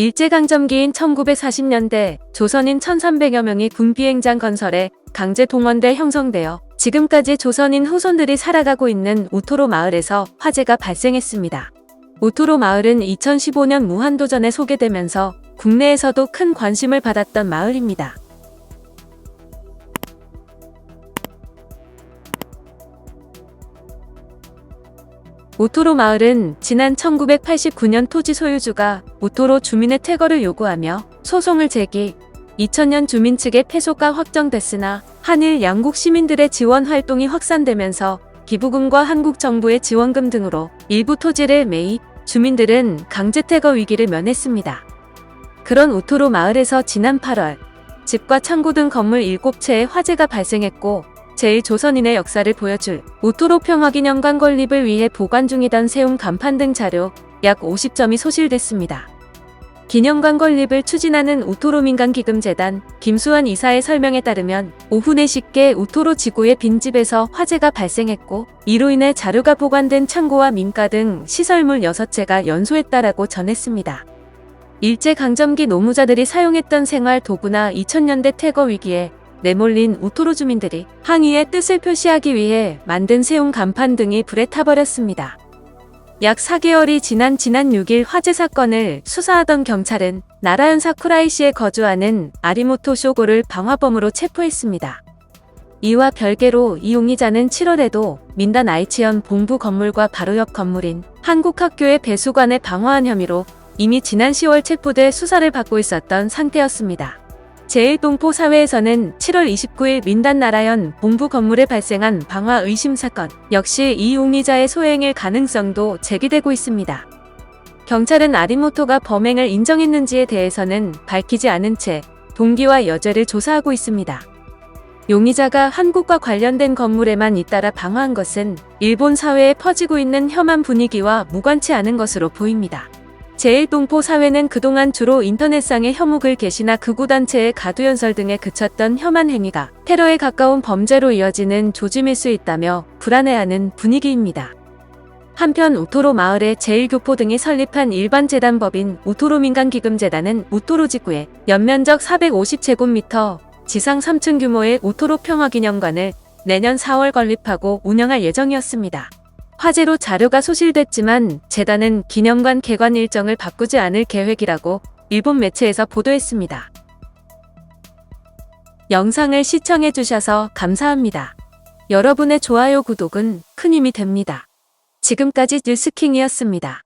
일제강점기인 1940년대 조선인 1300여 명이 군비행장 건설에 강제 동원돼 형성되어 지금까지 조선인 후손들이 살아가고 있는 우토로 마을에서 화재가 발생했습니다. 우토로 마을은 2015년 무한도전에 소개되면서 국내에서도 큰 관심을 받았던 마을입니다. 우토로 마을은 지난 1989년 토지 소유주가 우토로 주민의 퇴거를 요구하며 소송을 제기, 2000년 주민 측의 패소가 확정됐으나 한일 양국 시민들의 지원 활동이 확산되면서 기부금과 한국 정부의 지원금 등으로 일부 토지를 매입, 주민들은 강제 퇴거 위기를 면했습니다. 그런 우토로 마을에서 지난 8월 집과 창고 등 건물 7채에 화재가 발생했고 제1조선인의 역사를 보여줄 우토로 평화기념관 건립을 위해 보관 중이던 세움 간판 등 자료 약 50점이 소실됐습니다. 기념관 건립을 추진하는 우토로 민간기금재단 김수환 이사의 설명에 따르면 오후 4시께 우토로 지구의 빈집에서 화재가 발생했고 이로 인해 자료가 보관된 창고와 민가 등 시설물 6채가 연소했다라고 전했습니다. 일제강점기 노무자들이 사용했던 생활 도구나 2000년대 퇴거 위기에 내몰린 우토로 주민들이 항의의 뜻을 표시하기 위해 만든 세움 간판 등이 불에 타버렸습니다. 약 4개월이 지난 지난 6일 화재 사건을 수사하던 경찰은 나라현 사쿠라이시에 거주하는 아리모토 쇼고를 방화범으로 체포했습니다. 이와 별개로 이 용의자는 7월에도 민단 아이치현 본부 건물과 바로 옆 건물인 한국학교의 배수관에 방화한 혐의로 이미 지난 10월 체포돼 수사를 받고 있었던 상태였습니다. 제1동포 사회에서는 7월 29일 민단 나라현 본부 건물에 발생한 방화 의심 사건 역시 이 용의자의 소행일 가능성도 제기되고 있습니다. 경찰은 아리모토가 범행을 인정했는지에 대해서는 밝히지 않은 채 동기와 여죄를 조사하고 있습니다. 용의자가 한국과 관련된 건물에만 잇따라 방화한 것은 일본 사회에 퍼지고 있는 혐한 분위기와 무관치 않은 것으로 보입니다. 제1동포 사회는 그동안 주로 인터넷상의 혐오글 게시나 극우단체의 가두연설 등에 그쳤던 혐한 행위가 테러에 가까운 범죄로 이어지는 조짐일 수 있다며 불안해하는 분위기입니다. 한편 우토로 마을의 제1교포 등이 설립한 일반 재단법인 우토로 민간기금재단은 우토로 지구에 연면적 450제곱미터, 지상 3층 규모의 우토로 평화기념관을 내년 4월 건립하고 운영할 예정이었습니다. 화재로 자료가 소실됐지만 재단은 기념관 개관 일정을 바꾸지 않을 계획이라고 일본 매체에서 보도했습니다. 영상을 시청해 주셔서 감사합니다. 여러분의 좋아요 구독은 큰 힘이 됩니다. 지금까지 뉴스킹이었습니다.